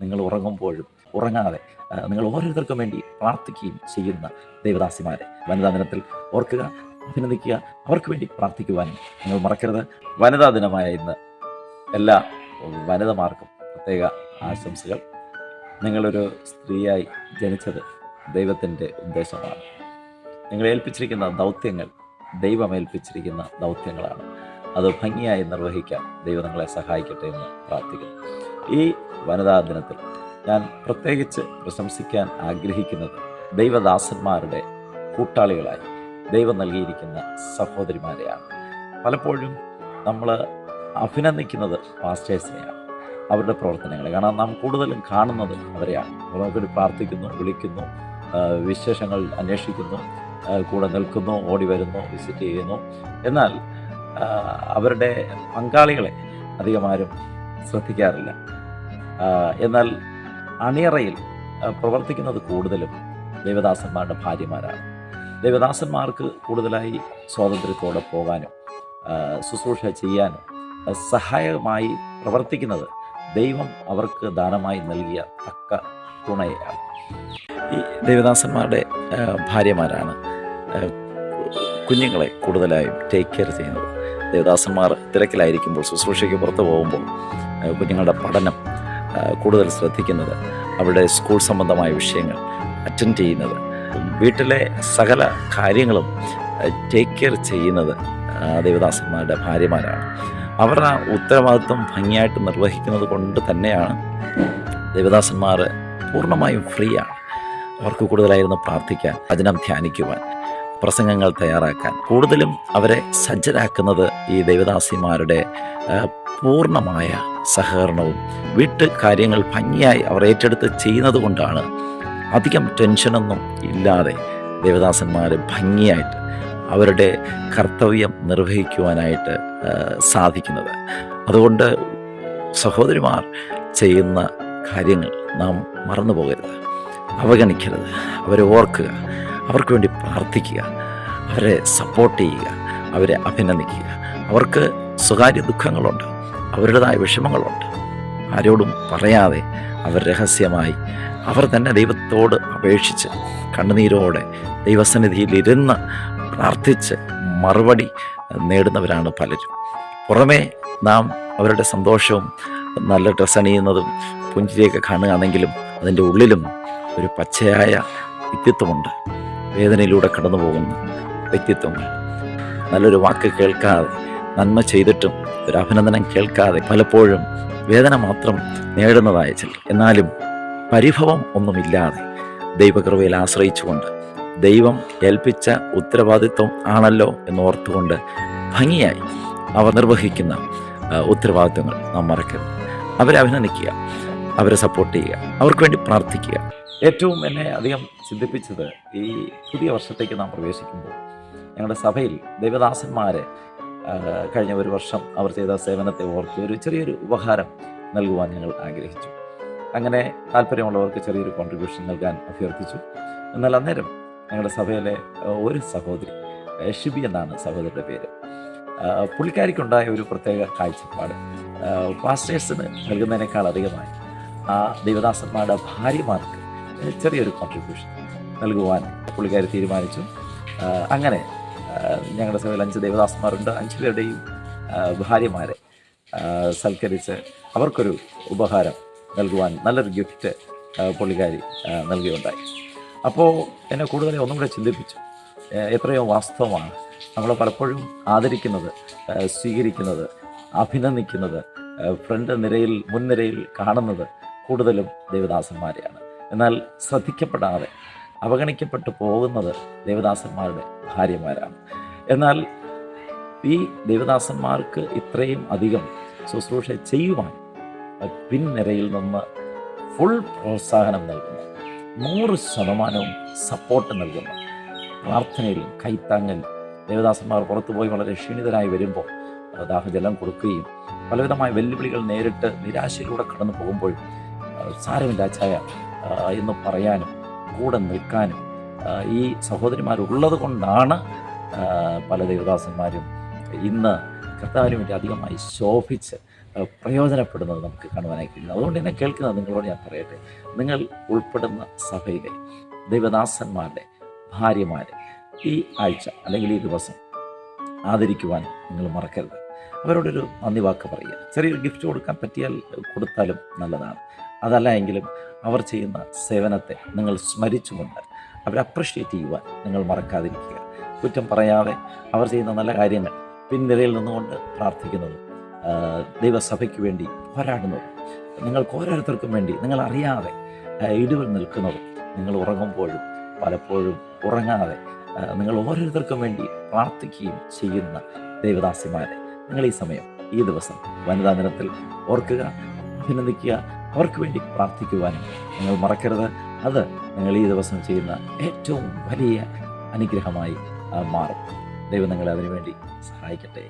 നിങ്ങൾ ഉറങ്ങുമ്പോഴും ഉറങ്ങാതെ നിങ്ങൾ ഓരോരുത്തർക്കും വേണ്ടി പ്രാർത്ഥിക്കുകയും ചെയ്യുന്ന ദേവദാസിമാരെ വനിതാ ദിനത്തിൽ ഓർക്കുക അഭിനന്ദിക്കുക അവർക്ക് വേണ്ടി പ്രാർത്ഥിക്കുവാനും നിങ്ങൾ മറക്കരുത്. വനിതാ ദിനമായ ഇന്ന് എല്ലാ വനിതമാർക്കും പ്രത്യേക ആശംസകൾ. നിങ്ങളൊരു സ്ത്രീയായി ജനിച്ചത് ദൈവത്തിന്റെ ഉദ്ദേശമാണ്. നിങ്ങൾ ഏൽപ്പിച്ചിരിക്കുന്ന ദൗത്യങ്ങൾ ദൈവം ഏൽപ്പിച്ചിരിക്കുന്ന ദൗത്യങ്ങളാണ്. അത് ഭംഗിയായി നിർവഹിക്കാൻ ദൈവം നിങ്ങളെ സഹായിക്കട്ടെ എന്ന് പ്രാർത്ഥിക്കുന്നു. ഈ വനിതാ ദിനത്തിൽ ഞാൻ പ്രത്യേകിച്ച് പ്രശംസിക്കാൻ ആഗ്രഹിക്കുന്നത് ദൈവദാസന്മാരുടെ കൂട്ടാളികളായി ദൈവം നൽകിയിരിക്കുന്ന സഹോദരിമാരെയാണ്. പലപ്പോഴും നമ്മൾ അഭിനന്ദിക്കുന്നത് പാസ്റ്റേഴ്സിനെയാണ്. അവരുടെ പ്രവർത്തനങ്ങളെ കാരണം നാം കൂടുതലും കാണുന്നത് അവരെയാണ്. നമുക്കൊരു പ്രാർത്ഥിക്കുന്നു വിളിക്കുന്നു വിശേഷങ്ങൾ അന്വേഷിക്കുന്നു കൂടെ നിൽക്കുന്നു ഓടി വരുന്നു വിസിറ്റ് ചെയ്യുന്നു. എന്നാൽ അവരുടെ പങ്കാളികളെ അധികമാരും ശ്രദ്ധിക്കാറില്ല. എന്നാൽ അണിയറയിൽ പ്രവർത്തിക്കുന്നത് കൂടുതലും ദേവദാസന്മാരുടെ ഭാര്യമാരാണ്. ദേവദാസന്മാർക്ക് കൂടുതലായി സ്വാതന്ത്ര്യത്തോടെ പോകാനും ശുശ്രൂഷ ചെയ്യാനും സഹായകമായി പ്രവർത്തിക്കുന്നത് ദൈവം അവർക്ക് ദാനമായി നൽകിയ തക്ക തുണയാണ്. ഈ ദേവദാസന്മാരുടെ ഭാര്യമാരാണ് കുഞ്ഞുങ്ങളെ കൂടുതലായും ടേക്ക് കെയർ ചെയ്യുന്നത്. ദേവദാസന്മാർ തിരക്കിലായിരിക്കുമ്പോൾ ശുശ്രൂഷയ്ക്ക് പുറത്ത് പോകുമ്പോൾ കുഞ്ഞുങ്ങളുടെ പഠനം കൂടുതൽ ശ്രദ്ധിക്കുന്നത് അവരുടെ സ്കൂൾ സംബന്ധമായ വിഷയങ്ങൾ അറ്റൻഡ് ചെയ്യുന്നത്. വീട്ടിലെ സകല കാര്യങ്ങളും ടേക്ക് കെയർ ചെയ്യുന്നത് ദേവദാസന്മാരുടെ ഭാര്യമാരാണ്. അവരുടെ ആ ഉത്തരവാദിത്വം ഭംഗിയായിട്ട് നിർവഹിക്കുന്നത് കൊണ്ട് തന്നെയാണ് ദേവദാസന്മാർ പൂർണമായും ഫ്രീ ആണ്. അവർക്ക് കൂടുതലായിരുന്നു പ്രാർത്ഥിക്കാൻ വചനം ധ്യാനിക്കുവാൻ പ്രസംഗങ്ങൾ തയ്യാറാക്കാൻ. കൂടുതലും അവരെ സജ്ജരാക്കുന്നത് ഈ ദേവദാസിമാരുടെ പൂർണമായ സഹകരണവും വീട്ടു കാര്യങ്ങൾ ഭംഗിയായി അവർ ഏറ്റെടുത്ത് ചെയ്യുന്നത് കൊണ്ടാണ് അധികം ടെൻഷനൊന്നും ഇല്ലാതെ ദേവദാസന്മാർ ഭംഗിയായിട്ട് അവരുടെ കർത്തവ്യം നിർവഹിക്കുവാനായിട്ട് സാധിക്കുന്നത്. അതുകൊണ്ട് സഹോദരിമാർ ചെയ്യുന്ന കാര്യങ്ങൾ നാം മറന്നു പോകരുത്. അവഗണിക്കരുത്. അവരെ ഓർക്കുക. അവർക്ക് വേണ്ടി പ്രാർത്ഥിക്കുക. അവരെ സപ്പോർട്ട് ചെയ്യുക. അവരെ അഭിനന്ദിക്കുക. അവർക്ക് സ്വകാര്യ ദുഃഖങ്ങളുണ്ട്. അവരുടേതായ വിഷമങ്ങളുണ്ട്. ആരോടും പറയാതെ അവർ രഹസ്യമായി. അവർ തന്നെ ദൈവത്തോട് അപേക്ഷിച്ച് കണ്ണുനീരോടെ ദൈവസന്നിധിയിൽ ഇരുന്ന് പ്രാർത്ഥിച്ച് മറുപടി നേടുന്നവരാണ് പലരും. പുറമേ നാം അവരുടെ സന്തോഷവും നല്ല ഡ്രസ്സ് അണിയുന്നതും പുഞ്ചിരിയൊക്കെ കാണുകയാണെങ്കിലും അതിന്റെ ഉള്ളിലും ഒരു പച്ചയായ വ്യക്തിത്വമുണ്ട്. വേദനയിലൂടെ കടന്നു പോകുന്ന വ്യക്തിത്വങ്ങൾ. നല്ലൊരു വാക്ക് കേൾക്കാതെ നന്മ ചെയ്തിട്ടും ഒരു അഭിനന്ദനം കേൾക്കാതെ പലപ്പോഴും വേദന മാത്രം നേടുന്നതായ ചിലർ. എന്നാലും പരിഭവം ഒന്നുമില്ലാതെ ദൈവകൃപയിൽ ആശ്രയിച്ചുകൊണ്ട് ദൈവം ഏൽപ്പിച്ച ഉത്തരവാദിത്വം ആണല്ലോ എന്ന് ഓർത്തുകൊണ്ട് ഭംഗിയായി അവർ നിർവഹിക്കുന്ന ഉത്തരവാദിത്വങ്ങൾ നാം മറക്കരുത്. അവരെ അഭിനന്ദിക്കുക അവരെ സപ്പോർട്ട് ചെയ്യുക അവർക്ക് വേണ്ടി പ്രാർത്ഥിക്കുക. ഏറ്റവും എന്നെ അധികം ചിന്തിപ്പിച്ചത് ഈ പുതിയ വർഷത്തേക്ക് നാം പ്രവേശിക്കുമ്പോൾ ഞങ്ങളുടെ സഭയിൽ ദൈവദാസന്മാരെ കഴിഞ്ഞ ഒരു വർഷം അവർ ചെയ്ത സേവനത്തെ ഓർത്ത് ഒരു ചെറിയൊരു ഉപഹാരം നൽകുവാൻ ഞങ്ങൾ ആഗ്രഹിച്ചു. അങ്ങനെ താല്പര്യമുള്ളവർക്ക് ചെറിയൊരു കോൺട്രിബ്യൂഷൻ നൽകാൻ അഭ്യർത്ഥിച്ചു. എന്നാൽ അന്നേരം ഞങ്ങളുടെ സഭയിലെ ഒരു സഹോദരി ഷിബി എന്നാണ് സഹോദരിയുടെ പേര് പുള്ളിക്കാരിക്കുണ്ടായ ഒരു പ്രത്യേക കാഴ്ചപ്പാട്. പാസ്റ്റേഴ്സിന് നൽകുന്നതിനേക്കാൾ അധികമായി ആ ദൈവദാസന്മാരുടെ ഭാര്യമാർക്ക് ചെറിയൊരു കോൺട്രിബ്യൂഷൻ നൽകുവാൻ പുള്ളിക്കാരി തീരുമാനിച്ചു. അങ്ങനെ ഞങ്ങളുടെ സഭയിൽ അഞ്ച് ദേവദാസന്മാരുണ്ട്. അഞ്ച് പേരുടെയും ഭാര്യമാരെ സൽക്കരിച്ച് അവർക്കൊരു ഉപഹാരം നൽകുവാൻ നല്ലൊരു ഗിഫ്റ്റ് പുള്ളിക്കാരി നൽകുകയുണ്ടായി അപ്പോൾ എന്നെ കൂടുതൽ ഒന്നും കൂടെ ചിന്തിപ്പിച്ചു. എത്രയോ വാസ്തവമാണ് നമ്മൾ പലപ്പോഴും ആദരിക്കുന്നത് സ്വീകരിക്കുന്നത് അഭിനന്ദിക്കുന്നത് ഫ്രണ്ട് നിരയിൽ മുൻനിരയിൽ കാണുന്നത് കൂടുതലും ദേവദാസന്മാരെയാണ്. എന്നാൽ ശ്രദ്ധിക്കപ്പെടാതെ അവഗണിക്കപ്പെട്ടു പോകുന്നത് ദേവദാസന്മാരുടെ ഭാര്യമാരാണ്. എന്നാൽ ഈ ദേവദാസന്മാർക്ക് ഇത്രയും അധികം ശുശ്രൂഷ ചെയ്യുവാൻ പിൻനിരയിൽ നിന്ന് ഫുൾ പ്രോത്സാഹനം നൽകുന്നു. നൂറ് ശതമാനവും സപ്പോർട്ട് നൽകുന്നു. പ്രാർത്ഥനയിലും കൈത്താങ്ങൽ ദേവദാസന്മാർ പുറത്തുപോയി വളരെ ക്ഷീണിതരായി വരുമ്പോൾ ദാഹജലം കൊടുക്കുകയും പലവിധമായ വെല്ലുവിളികൾ നേരിട്ട് നിരാശയിലൂടെ കടന്നു പോകുമ്പോൾ സാരമില്ലാച്ചായ എന്ന് പറയാനും കൂടെ നിൽക്കാനും ഈ സഹോദരിമാരുള്ളത് കൊണ്ടാണ് പല ദേവദാസന്മാരും ഇന്ന് കർത്താവിന് വേണ്ടി അധികമായി ശോഭിച്ച് പ്രയോജനപ്പെടുന്നത് നമുക്ക് കാണുവാനായി കഴിയുന്നു. അതുകൊണ്ട് തന്നെ കേൾക്കുന്നത് നിങ്ങളോട് ഞാൻ പറയട്ടെ. നിങ്ങൾ ഉൾപ്പെടുന്ന സഭയിലെ ദൈവദാസന്മാരുടെ ഭാര്യമാരെ ഈ ആഴ്ച അല്ലെങ്കിൽ ഈ ദിവസം ആദരിക്കുവാൻ നിങ്ങൾ മറക്കരുത്. അവരോടൊരു നന്ദി വാക്ക് പറയുക. ചെറിയൊരു ഗിഫ്റ്റ് കൊടുക്കാൻ പറ്റിയാൽ കൊടുത്താലും നല്ലതാണ്. അതല്ല എങ്കിലും അവർ ചെയ്യുന്ന സേവനത്തെ നിങ്ങൾ സ്മരിച്ചുകൊണ്ട് അവരെ അപ്രിഷ്യേറ്റ് ചെയ്യുവാൻ നിങ്ങൾ മറക്കാതിരിക്കുക. കുറ്റം പറയാതെ അവർ ചെയ്യുന്ന നല്ല കാര്യങ്ങൾ പിൻനിരയിൽ നിന്നുകൊണ്ട് പ്രാർത്ഥിക്കുന്നതും ദൈവസഭയ്ക്ക് വേണ്ടി പോരാടുന്നതും നിങ്ങൾക്ക് ഓരോരുത്തർക്കും വേണ്ടി നിങ്ങൾ അറിയാതെ ഇടിവിൽ നിൽക്കുന്നതും നിങ്ങൾ ഉറങ്ങുമ്പോഴും പലപ്പോഴും ഉറങ്ങാതെ നിങ്ങൾ ഓരോരുത്തർക്കും വേണ്ടി പ്രാർത്ഥിക്കുകയും ചെയ്യുന്ന ദൈവദാസിമാരെ നിങ്ങൾ ഈ സമയം ഈ ദിവസം വനിതാ ദിനത്തിൽ ഓർക്കുക അഭിനന്ദിക്കുക അവർക്ക് വേണ്ടി പ്രാർത്ഥിക്കുവാനും നിങ്ങൾ മറക്കരുത്. അത് നിങ്ങൾ ഈ ദിവസം ചെയ്യുന്ന ഏറ്റവും വലിയ അനുഗ്രഹമായി മാറും. ദൈവം നിങ്ങളെ അതിനുവേണ്ടി സഹായിക്കട്ടെ.